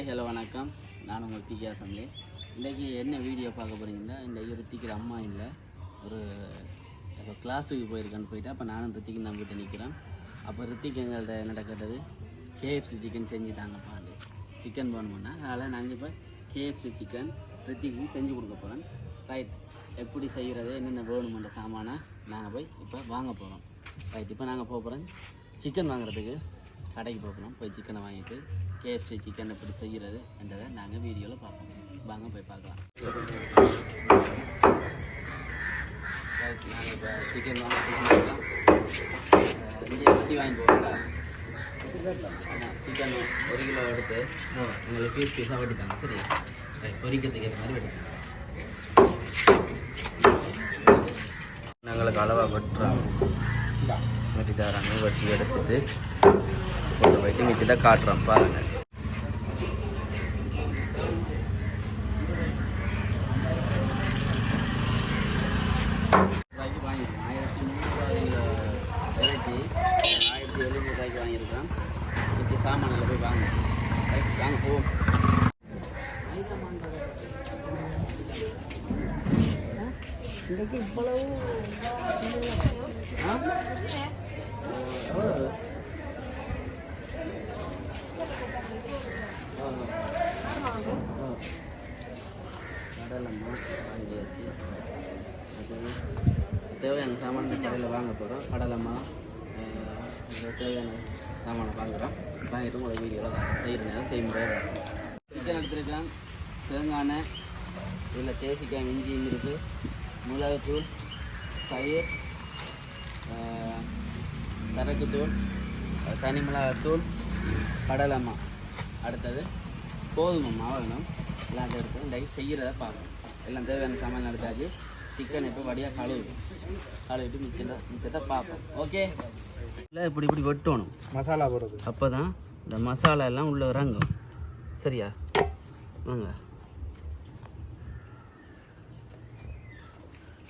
Hi hello வணக்கம். நான் உங்கள் திகா ஃபேமிலி இன்றைக்கி என்ன வீடியோ பார்க்க போகிறீங்கன்னா இன்றைக்கி ரித்திக்கிற அம்மா இல்லை. ஒரு இப்போ கிளாஸுக்கு போயிருக்கான்னு போயிட்டு அப்போ நானும் ரித்திக்கு தான் போயிட்டு நிற்கிறேன் அப்போ ரித்திக் எங்கள்கிட்ட என்ன கேட்டது? கேஎஃப்சி சிக்கன் செஞ்சு தாங்கப்பாண்டு சிக்கன் வேணுமுன்னா அதனால் நாங்கள் இப்போ கேஎஃப்சி சிக்கன் ரித்திக்கு செஞ்சு கொடுக்க போகிறோம் ரைட் எப்படி செய்கிறது என்னென்ன வேணுமென்ற சாமானை நாங்கள் போய் இப்போ வாங்க போகிறோம் ரைட் இப்போ நாங்கள் போக போகிறோம் சிக்கன் வாங்குறதுக்கு கடைக்கு போகிறோம் போய் சிக்கனை வாங்கிட்டு கேஎஃப்சி சிக்கன் எப்படி செய்கிறது என்றதை நாங்கள் வீடியோவில் பார்ப்போம். வாங்க போய் பார்க்கலாம். நாங்கள் இப்போ சிக்கன் வாங்க போகிறோம் இங்கே வாங்கி போகிறோங்களா சிக்கன் ஒரு கிலோ எடுத்து உங்களுக்கு பீஸ் பீஸாக வெட்டித்தாங்க சரியா? பொரிக்கிறதுக்கு ஏற்ற மாதிரி வெட்டித்தாங்க நாங்களுக்கு அளவாக வெட்டுறோம். வெட்டி தராங்க வெட்டி எடுத்துட்டு. கொண்டு போயிட்டு மிச்சத்தை காட்டுறோம் பாருங்கள் கடையில் வாங்க போகிறோம். கடலம்மா தேவையான சாமானை வாங்குகிறோம் வாங்கிட்டு உங்களை வீடியோவில் செய்கிற நேரம் செய்முறை சிக்கன் எடுத்துருக்கேன். தேங்காய் இதில் தேசிக்காய் இஞ்சியும் இருக்குது மிளகுத்தூள் தயிர் சரக்குத்தூள் தனி மிளகாத்தூள் கடலம்மா அடுத்தது கோதுமை மாவு வேணும். எல்லாம் எடுத்து இன்றைக்கி செய்கிறத பார்க்கணும். எல்லாம் தேவையான சாமான் எடுத்தாச்சு. சிக்கன் இப்போ வடியாக கழுவு கழுவிட்டு மிச்சத்தை மிச்சத்தை பார்ப்போம். ஓகே இல்லை இப்படி இப்படி வெட்டணும். மசாலா போடுறது. அப்போ தான் இந்த மசாலா எல்லாம் உள்ளே இறங்கும். சரியா? வாங்க.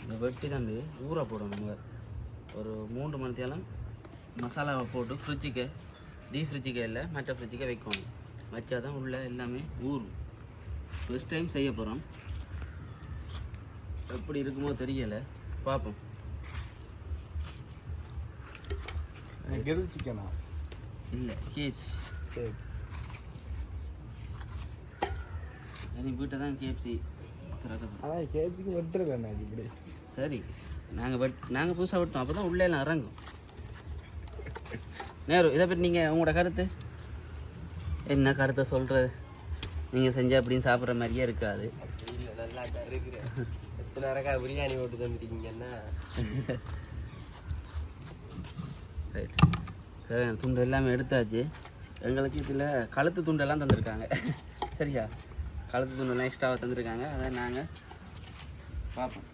இந்த வெட்டி தம்பி ஊற போடணும். ஒரு மூன்று மணி தேலம் மசாலாவை போட்டு ஃப்ரிட்ஜுக்கு டீ ஃப்ரிட்ஜுக்கு இல்லை மற்ற ஃப்ரிட்ஜுக்கு வைக்கணும். வச்சா தான் உள்ளே எல்லாமே ஊறும். ஃபஸ்ட் டைம் செய்ய போகிறோம் எப்படி இருக்குமோ தெரியலை. பார்ப்போம். கிரில் சிக்கனா? இல்லை கேப்ஸ். சரி எனக்கு வீட்டை தான் கேப்சி அதான் கேஜிக்கு வெட்டுறது என்ன இப்படி? சரி நாங்கள் வெட் நாங்கள் புதுசாக வெட்டோம் அப்போ தான் உள்ளே எல்லாம் இறங்கும். நேரு இதை பற்றி நீங்கள் உங்களோட கருத்து? என்ன கருத்தை சொல்கிறது நீங்கள் செஞ்சால் அப்படின்னு சாப்பிட்ற மாதிரியே இருக்காது. நல்லா இருக்கிறேன் எத்தனை பிரியாணி போட்டு தந்துருக்கீங்கன்னா ரைட் சரி, துண்டு எல்லாமே எடுத்தாச்சு. எங்களுக்கு இதில் கழுத்து துண்டெல்லாம் தந்திருக்காங்க. சரியா? கழுத்து துண்டெல்லாம் எக்ஸ்ட்ராவாக தந்திருக்காங்க. அதை நாங்கள் பார்ப்போம்.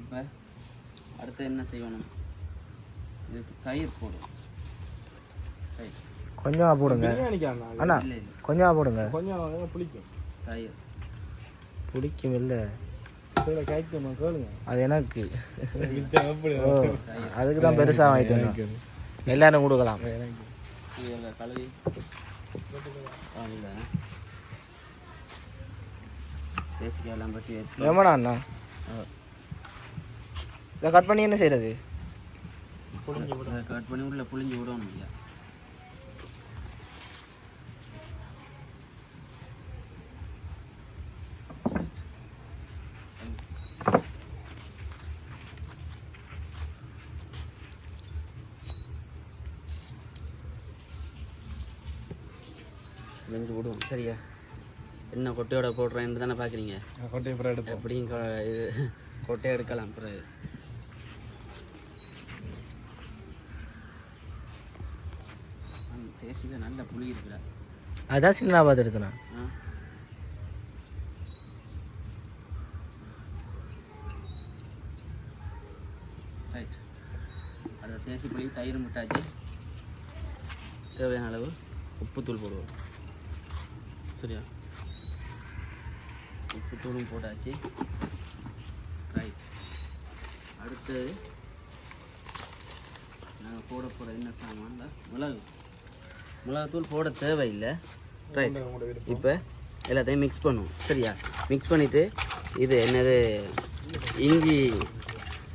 இப்போ அடுத்து என்ன செய்யணும்? இதுக்கு தயிர் போடும் கொஞ்சமாக போடுங்க. அண்ணா இல்லை இல்லை. கொஞ்சமாக போடுங்க. கொஞ்சம் பிடிக்கும் தயிர். பிடிக்கும் இல்லை அது எனக்கு. அதுக்கு தான் பெருசாக வாங்கிட்டு வந்தோம். எல்லாரும் கொடுக்கலாம். எவ்வளோ அண்ணா? இதை கட் பண்ணி என்ன செய்கிறது அதை கட் பண்ணி உள்ள புளிஞ்சு விடணும் இல்லையா புளிஞ்சு விடுவோம் சரியா என்ன கொட்டையோட போடுறேன்னு தானே பார்க்குறீங்க கொட்டை அப்புறம் எடுப்போம். எப்படியும் இது கொட்டையை எடுக்கலாம் பிறகு. தேசியில் நல்ல புளி இருக்குடா அதான் சின்ன பார்த்து எடுத்தண்ணா ஆ? ரைட் அதை தேசி புளி தயிர் முட்டாச்சு. தேவையான அளவு உப்புத்தூள் போடுவோம். சரியா? உப்புத்தூளும் போட்டாச்சு. ரைட் அடுத்தது நாங்கள் போட போகிற என்ன சாமான்? மிளகு. மிளகுத்தூள் போட தேவையில்லை. ரைட் இப்போ எல்லாத்தையும் மிக்ஸ் பண்ணுவோம். சரியா? மிக்ஸ் பண்ணிவிட்டு இது என்னது இஞ்சி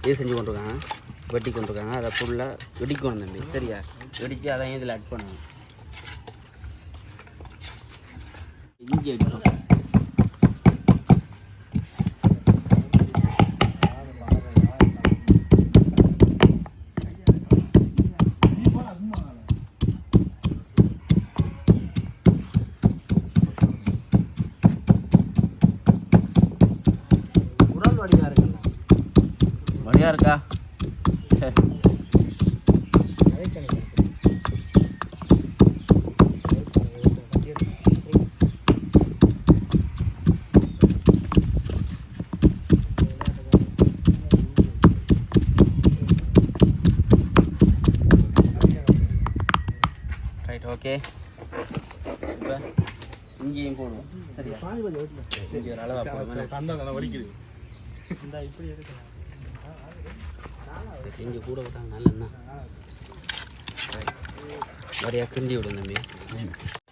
இது செஞ்சு கொண்டிருக்காங்க. வெட்டி கொண்டிருக்காங்க. அதை ஃபுல்லாக வெடிக்கணும் தம்பி. சரியா? வெடித்து அதையும் இதில் ஆட் பண்ணுவோம் இஞ்சி அடிக்கணும் உடல் வடிவா இருக்குல்ல வழியாக இருக்கா அதே கணக்கு ரைட் ஓகே இப்போ இங்கேயும் போடுவோம் சரியா பாதி பாதி ஓட்டல இங்கே ஒரு போடுவோம் தந்தாங்க வடிக்குது. இந்த இப்படி எடுக்கலாம். இங்கே கூட விட்டாங்க நல்லண்ணா வரையா கிண்டி விடும் தம்பி.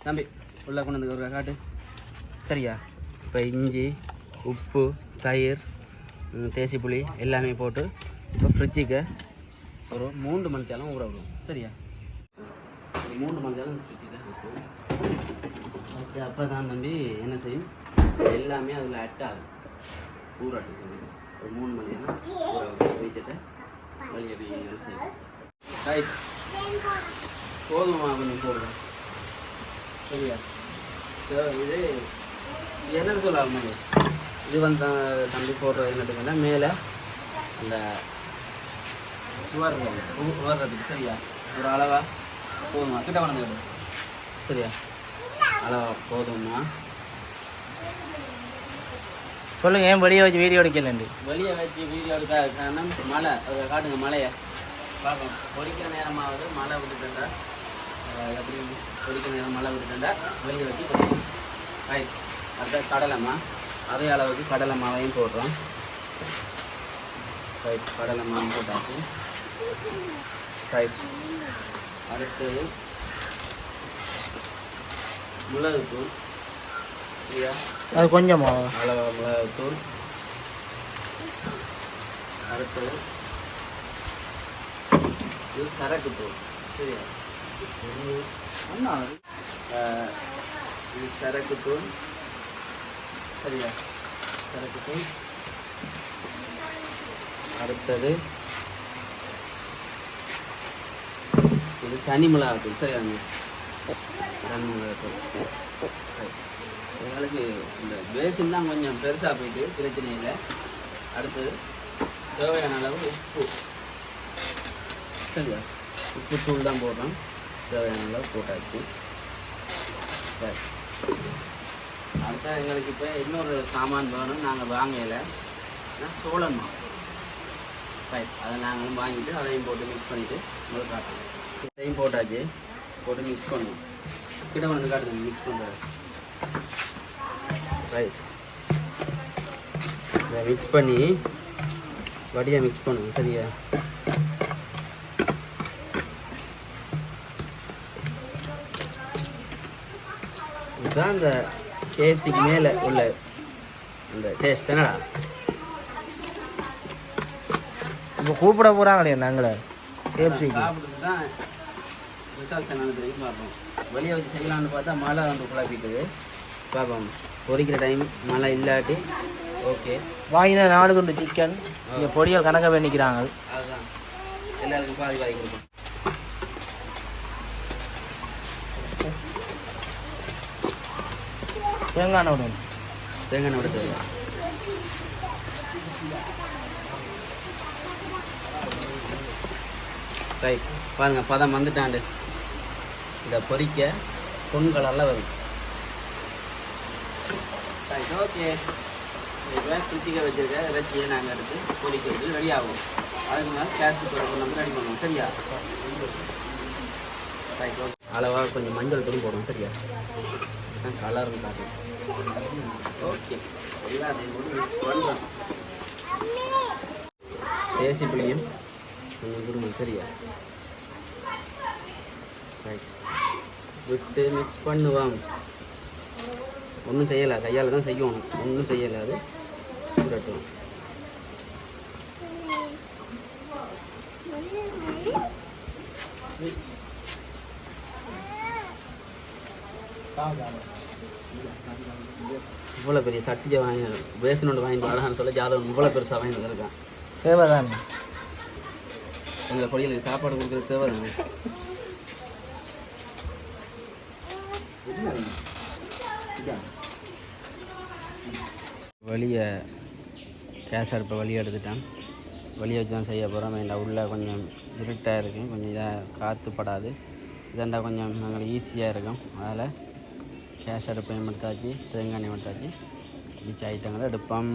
தம்பி உள்ளே கொண்டு வந்து ஒரு காட்டு. சரியா? இப்போ இஞ்சி உப்பு தயிர் தேசி புளி எல்லாமே போட்டு இப்போ ஃப்ரிட்ஜுக்கு ஒரு மூன்று மணி தேலம் ஊற விடுவோம். சரியா? ஒரு மூன்று மணி தேலம் ஃப்ரிட்ஜுக்கு வைப்போம். ஓகே அப்போ தான் தம்பி என்ன செய்யும்? எல்லாமே அதில் அட் ஆகும். ஊறாட்டு ஒரு மூணு மணி நேரம் ஊற வைச்சதை வழியை போய் செய்யும் ரைட் போதுமா கொஞ்சம் போடுறேன் சரியா? இது என்ன சொல்லாம இது வந்து தம்பி போடுறது என்னட்டுங்கன்னா மேலே அந்த சுவர்றது சுவர்றதுக்கு சரியா? ஒரு அளவா போதுமா? கிட்ட வளர்ந்து சரியா? அளவா போதுமா? சொல்லுங்க ஏன் வெளியே வச்சு வீடியோ எடுக்கலண்டு வெளியே வச்சு வீடியோ எடுக்க காரணம்? மழை. அதை காட்டுங்க மழையை. பார்ப்போம். பொறிக்கிற நேரமாவது மழை விட்டுட்டா எப்படி பொறிக்கிற நேரம் மழை விட்டுட்டா வெளியே வச்சு ரைட் அடுத்த கடலைமா அதே அளவுக்கு கடலை மாவையும் போடுறோம். ரைட் கடலை மாவு போட்டாச்சு. ரைட் அடுத்தது மிளகுத்தூள். அது கொஞ்சமா அளவா மிளகுத்தூள் அடுத்தது இது சரக்கு தூள் சரியா இது சரக்கு தூள் சரியா சரக்கு தூள் அடுத்தது இது தனி மிளகாத்தூள் சரியா தனி மிளகாத்தூள். எங்களுக்கு இந்த பேசின் தான் கொஞ்சம் பெருசாக போயிட்டு பிரச்சனை இல்லை. அடுத்தது தேவையான அளவு உப்பு. சரியா? உப்பு தூள் தான் போடுறோம். தேவையான அளவு போட்டாச்சு. சரி. அடுத்த எங்களுக்கு இப்போ இன்னொரு சாமான் வேணும். நாங்கள் வாங்கலை. சோழன் மாவு. ரைட் அதை நாங்களும் வாங்கிட்டு அதையும் போட்டு மிக்ஸ் பண்ணிவிட்டு உங்களுக்கு காட்டுறோம். இதையும் போட்டாச்சு. போட்டு மிக்ஸ் பண்ணுவோம் கிட்ட கொண்டு வந்து காட்டுங்க. மிக்ஸ் பண்ணுறது ரைட் இதை மிக்ஸ் பண்ணி வடியாக மிக்ஸ் பண்ணுவோம் சரியா? இதுதான் இந்த கேஎஃப்சிக்கு மேலே உள்ள அந்த டேஸ்ட் என்னடா? இப்போ கூப்பிட போகிறாங்களே நாங்களே கேஎஃப்சிக்கு தான் ரிசல்ட்ஸ் என்னன்னு தெரியும் பார்ப்போம். வெளியே வச்சு செய்யலாம்னு பார்த்தா மழை வந்து குழப்பிட்டுது பார்ப்போம். பொரிக்கிற டைம் மழை இல்லாட்டி ஓகே வாங்கின நாலு துண்டு சிக்கன் இங்கே பொடியல் கணக்க பண்ணிக்கிறாங்க அதுதான். எல்லாருக்கும் பாதி பாதி கொடுப்போம். தேங்காய் விடணும் தேங்காய் விடுறது ரைட் பாருங்க பதம் வந்துட்டாண்டு. இதை பொரிக்க பொன் கலரில் வரும். ரைட் ஓகே இப்போ குத்திக்க வச்சிருக்க இறைச்சியை நாங்கள் எடுத்து பொரிக்கிறது ரெடி ஆகும் அதுக்கு முன்னாடி கேஸ் குக்கரை கொண்டு வந்து ரெடி பண்ணுவோம் சரியா? ரைட் ஓகே அளவாக கொஞ்சம் மஞ்சள் தூள் போடுவோம் சரியா? கலரும் காட்டும் ஓகே எல்லாத்தையும் போட்டு பண்ணுறோம் தேசி புளியும் கொஞ்சம் குடும்பம் சரியா? ரைட் விட்டு மிக்ஸ் பண்ணுவோம். ஒன்றும் செய்யலை. கையால் தான் செய்யணும். ஒன்றும் செய்யலை அது. சுடட்டும். இவ்வளோ பெரிய சட்டியை வாங்கி பேசன் ஒன்று வாங்கிட்டு வரலான்னு சொல்ல ஜாதகம் இவ்வளோ பெருசாக வாங்கி வந்திருக்கான். தேவைதானே? எங்களை பொடிகளுக்கு சாப்பாடு கொடுக்குறது தேவை வெளியே கேஸ் அடுப்பை வெளியே எடுத்துட்டேன். வெளியே வச்சு தான் செய்ய போகிறோம் வேண்டாம் உள்ளே கொஞ்சம் இருட்டாக இருக்கும் கொஞ்சம் இதாக காற்று படாது. இதாண்டா கொஞ்சம் எங்களுக்கு ஈஸியாக இருக்கும். அதில் கேஸ் அடுப்பையும் எடுத்தாச்சு தேங்காய் எடுத்தாச்சு மிச்ச ஐட்டங்களை எடுப்போம்.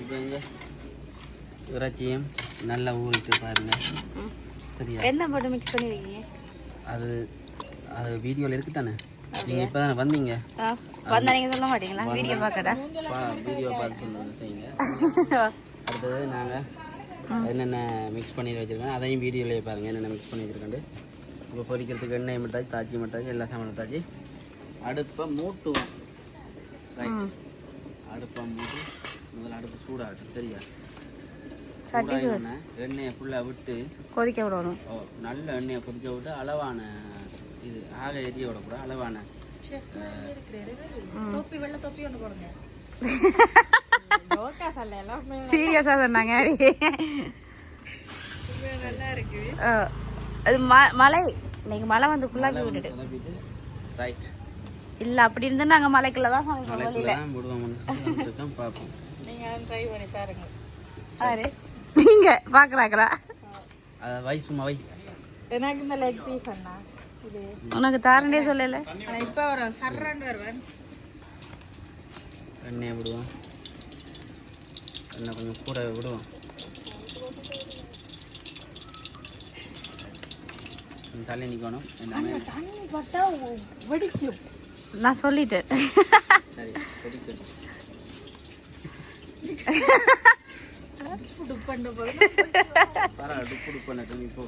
இப்போ இங்கே இறைச்சியும் நல்லா ஊறிட்டு பாருங்க. சரியா? என்ன போட்டு மிக்ஸ் பண்ணிருக்கீங்க அது அது வீடியோவில் இருக்கு தானே நீங்கள் இப்போ தானே வந்தீங்க வந்தா நீங்க சொல்ல மாட்டீங்களா? வீடியோ பார்க்கடா வீடியோ பார்த்து சொல்லுங்க செய்யுங்க? அடுத்தது நாங்கள் என்னென்ன மிக்ஸ் பண்ணி வச்சுருக்கோம் அதையும் வீடியோலேயே பாருங்கள் என்னென்ன மிக்ஸ் பண்ணி வச்சுருக்கோண்டு இப்போ பொரிக்கிறதுக்கு எண்ணெய் மட்டாச்சு தாச்சி மட்டாச்சு எல்லா சாமான் மட்டாச்சு அடுப்பை மூட்டுவோம். அடுப்பை மூட்டு முதல்ல அடுப்பு சூடாகட்டும் சரியா? எண்ணெயை ஃபுல்லாக விட்டு கொதிக்க விடணும். ஓ நல்ல எண்ணெயை கொதிக்க விட்டு அளவான இது ஆக எரிய விடக்கூடாது அளவான. சீரியஸா சொன்னாங்க ஆ, அது ம- மலை. இன்னைக்கு மழை வந்து குள்ளாக்கி விட்டுட்டு. ரைட் இல்ல அப்படி இருந்து நாங்க மலைக்குள்ள தான் சமைப்போம் வெளியில. தான் விடுவோம் இருக்கோம் பார்ப்போம். ஆறு நீங்க பாக்குறாங்களா? அதை வை சும்மா வை. எனக்கு இந்த லெக் பீஸ் அண்ணா. உனக்கு தாரண்டே சொல்லல? இப்போ வரும் சர்றன்னு வருவேன் எண்ணெயை விடுவோம். எண்ணெய் கொஞ்சம் கூட விடுவோம். தள்ளி நிற்கணும் எல்லாமே தண்ணி பட்டா வெடிக்கும். நான் சொல்லிட்டேன். சரி கொதிக்கட்டும் பண்ண போது பரவாயில்ல டுப்பு டுப்பு பண்ணட்டும் இப்போ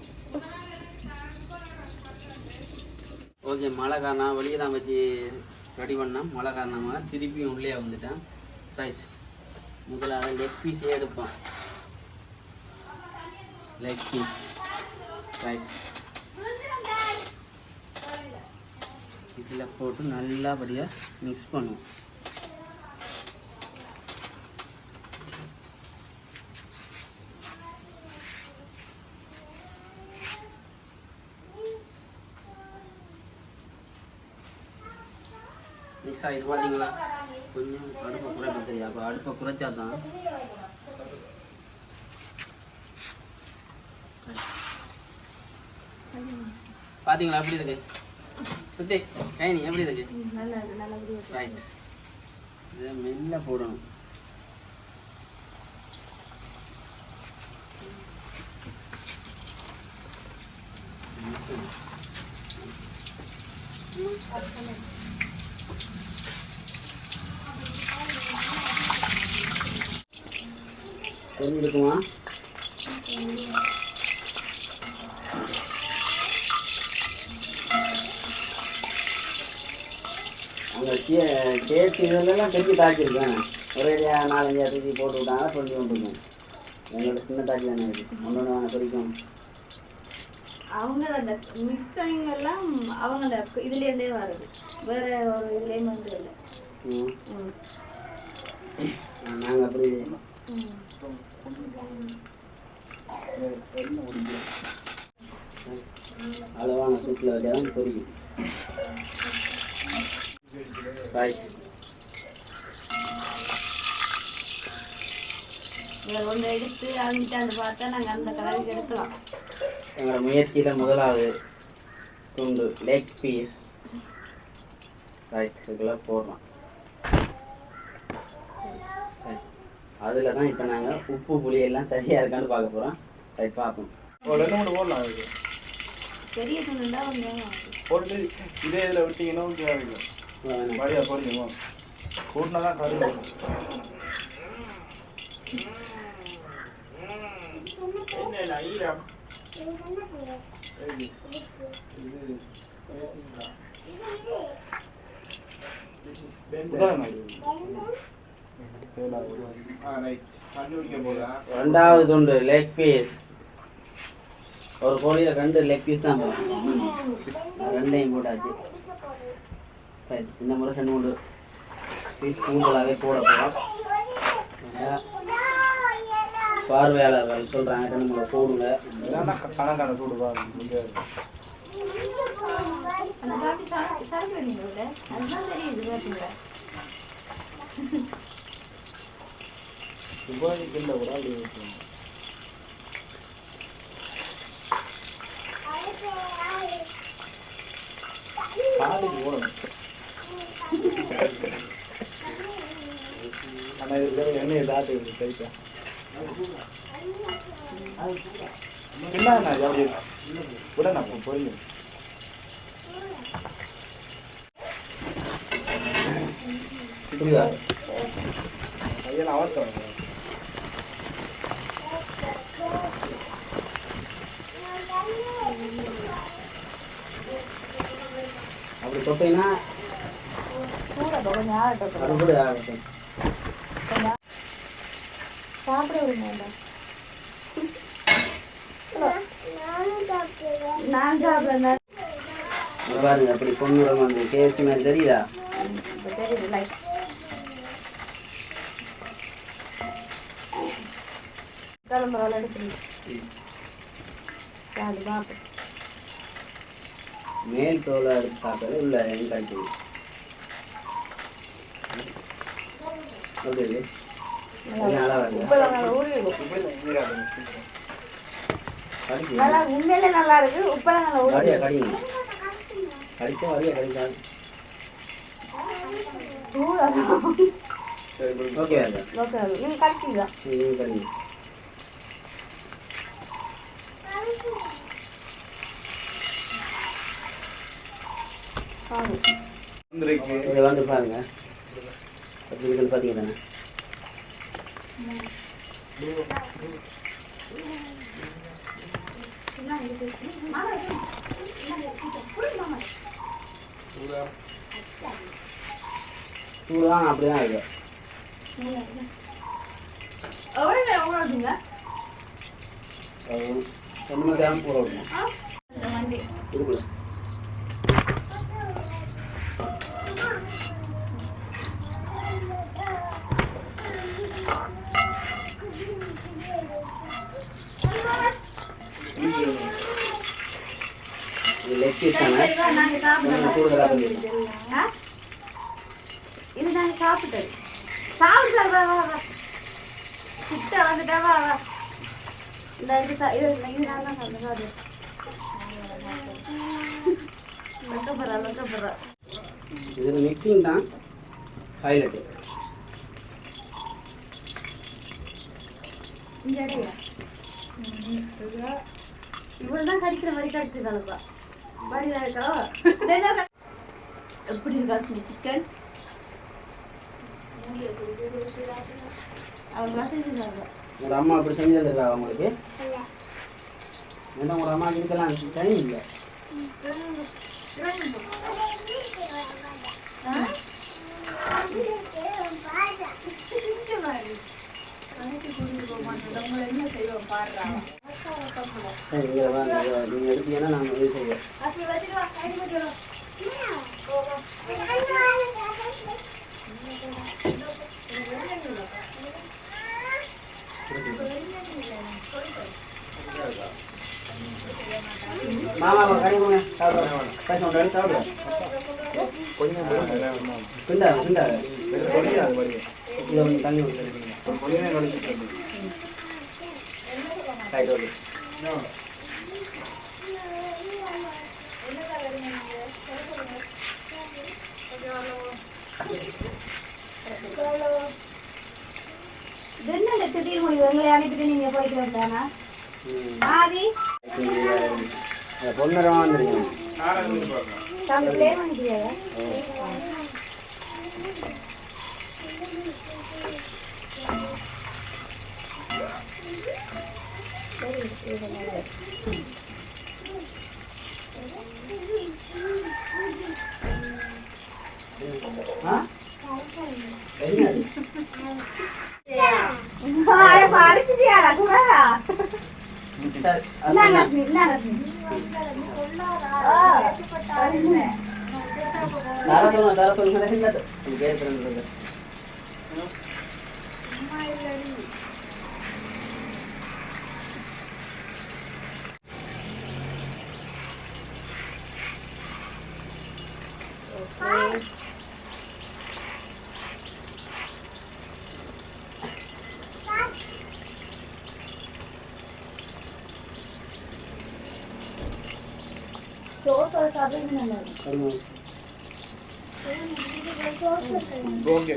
ஓகே மழை காரணம் வெளியே தான் வச்சு ரெடி பண்ணோம் மழை காரணமாக திருப்பியும் உள்ளே வந்துட்டேன். ரைட் முதல்ல லெக் பீஸே எடுப்போம் லெக் பீஸ் ரைட் இதில் போட்டு நல்லபடியாக மிக்ஸ் பண்ணுவோம். மிக்ஸ் ஆகிட்டு பார்த்தீங்களா கொஞ்சம் அடுப்பை குறைப்ப தெரியும் அப்போ அடுப்பை குறைச்சா தான் பார்த்தீங்களா எப்படி இருக்கு சுத்தி கைனி எப்படி இருக்கு ரைட் இதை மெல்ல போடணும் தெரிஞ்சிருக்குமா அந்த கே கேட்டு இதெல்லாம் பெரிய தாக்கியிருக்கேன். ஒரே நாலஞ்சு இடத்துக்கு போட்டு விட்டாங்க சொல்லி கொண்டுருக்கேன் எங்களோட சின்ன தாக்கி தானே இருக்குது ஒன்று ஒன்று பிடிக்கும். அவங்க அந்த மிக்சிங் எல்லாம் அவங்க அந்த வருது வேற ஒரு இதுலயும் வந்து இல்லை ம் நாங்கள் அப்படி அளவான சூட்டில் வச்சா தான் பொரியும் ரைட் வேற ஒன்று அழிஞ்சாண்டு பார்த்தா நாங்கள் அந்த கலருக்கு எடுக்கலாம். எங்களோட முயற்சியில் முதலாவது துண்டு லெக் பீஸ் ரைட் இதுக்குள்ள போடுறோம் அதில் தான் இப்போ நாங்கள் உப்பு புளி எல்லாம் சரியாக இருக்கான்னு பார்க்க போகிறோம் ரைட் பார்ப்போம். போடலாம் அதுக்கு பெரிய போட்டு இதே இதில் விட்டீங்கன்னா ஓகே இருக்கும். வழியாக போடுங்க கூட்டினா தான் கறி வரும். ரெண்டாவது துண்டு லெக் பீஸ் ஒரு கோழியில் ரெண்டு லெக் பீஸ் தான் போகும் ரெண்டையும் போட்டாச்சு Right. இந்த முறை ரெண்டு மூணு பீஸ் கூடுதலாகவே போட போகிறோம் பார்வையாளர்கள் சொல்கிறாங்க மூணு போடுங்க கணக்கான சூடு பாருங்க முடியாது அந்த பாட்டி சா- சாப்பிட நீங்க விட அதுதான் தெரியுது பாத்தீங்களா துபாய்க்கு இல்லை ஒரு ஆள் இருக்கும் காலைக்கு போகணும் ஆனால் இது எண்ணெயை தாட்டு கைட்டா என்ன அப்படி உடனே பொரியல் புரியுதா ஐயெல்லாம் அவர்த்தவங்க அப்படி தொட்டீங்கன்னா அது கூட ஆகட்டும் சாப்பிட விடுங்க நான் சாப்பிடுறேன் இங்க பாருங்க அப்படி பொண்ணுடன் வந்து கேஎஸ்டி மாதிரி தெரியுதா? தெரியுது லைக் கிளம்புறோம் எடுத்து அது பார்ப்போம் மேல் தோலை எடுத்து சாப்பிட்டது உள்ள எங்க கழிச்சு ஓகே நல்லா நல்லா நல்லா இருக்கு உப்பெல்லாம் நல்லா ஊறி கடிங்க கடிச்சா வரியா ஓகே ஓகே நீங்க கடிங்க வந்து பாருங்க. எப்படி பார்த்தீங்கன்னா பார்த்தீங்க தானே சூடாக அப்படி தான் இருக்கு எவ்வளோ நேரம் ஊற வச்சுங்க ரெண்டு மணி நேரம் ஊற விடணும் வண்டி இருக்குல்ல லெக் பீஸ் தானே நாங்க சாப்பிடுறோம் கொஞ்சம் கூடுதலாக? இது சாப்பிட்டது. சாப்பிட்டு வா வா வா. கிட்ட வந்துட்டா வா வா. இந்த இது இது இது நான் தான் சாப்பிட்டேன் இதில் மிக்சிங் தான். ஹைலைட்டு இவ்வளோ தான் கடிக்கிற மாதிரி கடிச்சிருக்காளுப்பா. இருக்கா எப்படி இருக்கா சிக்கன் அவங்க செஞ்சுருக்காங்க உங்கள் அம்மா அப்படி செஞ்சு தந்துருக்கா உங்களுக்கு? ஏன்னா உங்கள் அம்மா இதுக்கெல்லாம் டைம் இல்லை? நீங்கள் எடுத்தீங்கன்னா நாங்கள் இது செய்வோம் மாமா கறி கொடுங்க சாப்பிடுவோம் பேச ஒன்று சாப்பிடுவோம் கொஞ்சம் இதை வந்து தண்ணி ஊற்றி பொரியே கழிச்சிட்டு என்ன திடீர் முடிவு எங்களை அனுப்பிட்டு நீங்க போயிட்டு வந்தானா ஆதி பொண்ணரமாக வந்துருக்கீங்க தம்பி பிளே பண்ணிட்டியா ஆ பாட பாடிச்சிட்டியாடா குமாரா இந்தாங்க அஸ்மி, இந்தாங்க அஸ்மி. ஆ, சரிங்க. தர சொல்லுங்க தர சொல்லுங்க கேட்குறேன் சோத்தோட சாப்பிடுறது நல்லா இருக்கும். ஓகே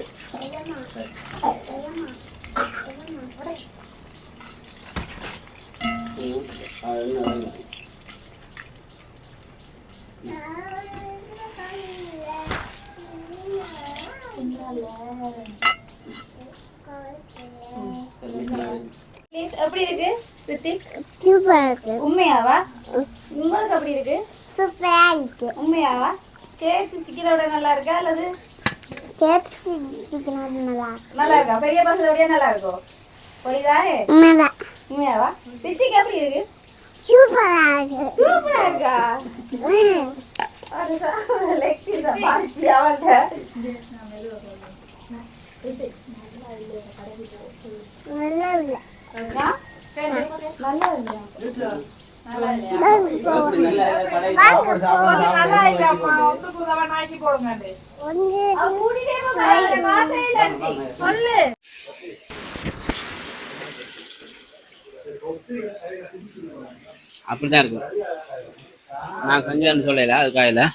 எப்படி இருக்கு. உண்மையாவா? உங்களுக்கு எப்படி இருக்கு? சூப்பரா இருக்கு உண்மையாவா கேஎஃப்சி சிக்கனை விட நல்லா இருக்கா அல்லது? கேப்சி சிக்கன் நல்லா இருக்கு நல்லா இருக்கா பெரிய பசங்க விட நல்லா இருக்கும் புரியுதானே உண்மைதான். உண்மையாவா? ரித்திக் எப்படி இருக்கு? சூப்பரா இருக்கு சூப்பரா இருக்கா நல்லா இல்லை. நல்லா இல்ல அப்படிதான் இருக்கும். நான் செஞ்சேன்னு சொல்லல அதுக்காக இல்லை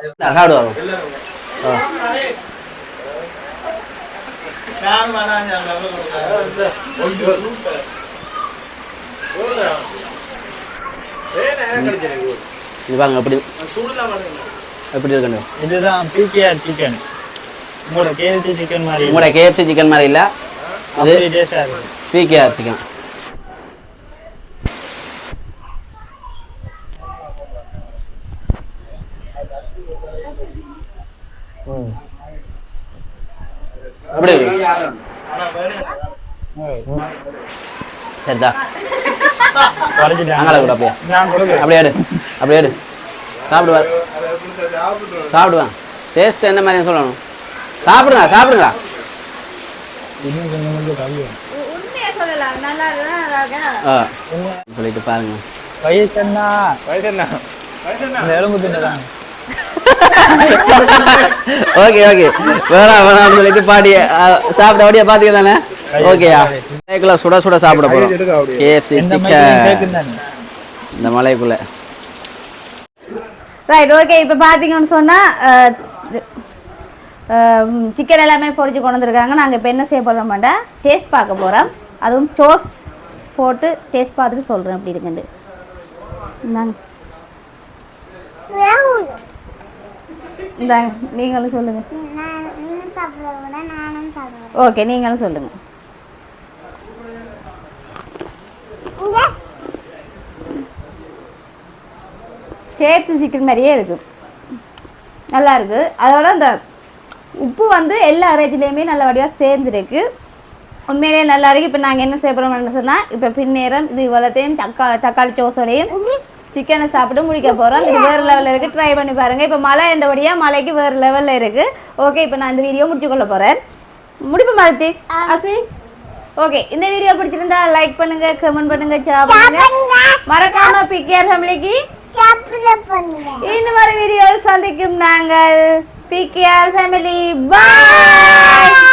சாப்பிடுவாங்க. இது பாருங்க எப்படி எப்படி இருக்கணும் இதுதான் பிகேஆர் சிக்கன் உங்களோட சிக்கன் மாதிரி உங்களோட கேஎஃப்சி சிக்கன் மாதிரி இல்லை. அப்படி பிகேஆர் சிக்கன் எப்படி இருக்கு சரிதா. குறைச்சிட்டாங்க அங்கே கூட அப்படியே அப்படியே எடு அப்படியே எடு சாப்பிடுவார். சாப்பிடுவான். டேஸ்ட் என்ன மாதிரி சொல்லணும். சாப்பிடுங்க சாப்பிடுங்க. சொல்லிட்டு பாருங்க. வயசன்னா வயசன்னா இந்த எலும்பு தின்னதான். ஓகே ஓகே வேணாம் வேணாம் சொல்லிட்டு பாடி சாப்பிட்ட அப்படியே பாத்துக்க தானே? ஓகேயா மலைக்குள்ள சுட சுட சாப்பிட போறோம். கேஎஃப்சி சிக்கன் இந்த மலைக்குள்ள. ரைட் ஓகே இப்போ பார்த்தீங்கன்னு சொன்னால் சிக்கன் எல்லாமே பொரிச்சு கொண்டு வந்திருக்காங்க. நாங்கள் இப்போ என்ன செய்ய போகிறோம் மாட்டேன் டேஸ்ட் பார்க்க போகிறோம் அதுவும் சோஸ் போட்டு டேஸ்ட் பார்த்துட்டு சொல்கிறேன் எப்படி இருக்குண்டு இந்தாங்க. இந்தாங்க நீங்களும் சொல்லுங்கள் ஓகே நீங்களும் சொல்லுங்கள் கேஎஃப்சி சிக்கன் மாதிரியே இருக்குது நல்லா இருக்குது அதோட அந்த உப்பு வந்து எல்லா இறைச்சிலையுமே நல்ல வடிவாக சேர்ந்துருக்கு. உண்மையிலேயே நல்லா இருக்கு. இப்போ நாங்கள் என்ன செய்ய போகிறோம்னு சொன்னால் இப்போ பின்னேரம் இது இவ்வளோத்தையும் தக்காளி தக்காளி சோஸோடையும் சிக்கனை சாப்பிட்டு முடிக்க போகிறோம் இது வேறு லெவலில் இருக்குது ட்ரை பண்ணி பாருங்கள் இப்போ மழை என்றபடியாக மலைக்கு வேறு லெவலில் இருக்குது ஓகே இப்போ நான் இந்த வீடியோ முடிச்சு கொள்ள போகிறேன் முடிப்பு மாலத்தி அஸ்மி ஓகே இந்த வீடியோ பிடிச்சிருந்தா லைக் பண்ணுங்க கமெண்ட் பண்ணுங்க ஷேர் பண்ணுங்க. மறக்காம பிகேஆர் ஃபேமிலிக்கு இன்னும் ஒரு வீடியோவில் சந்திக்கும் நாங்கள். பிகேஆர் ஃபேமிலி பாய்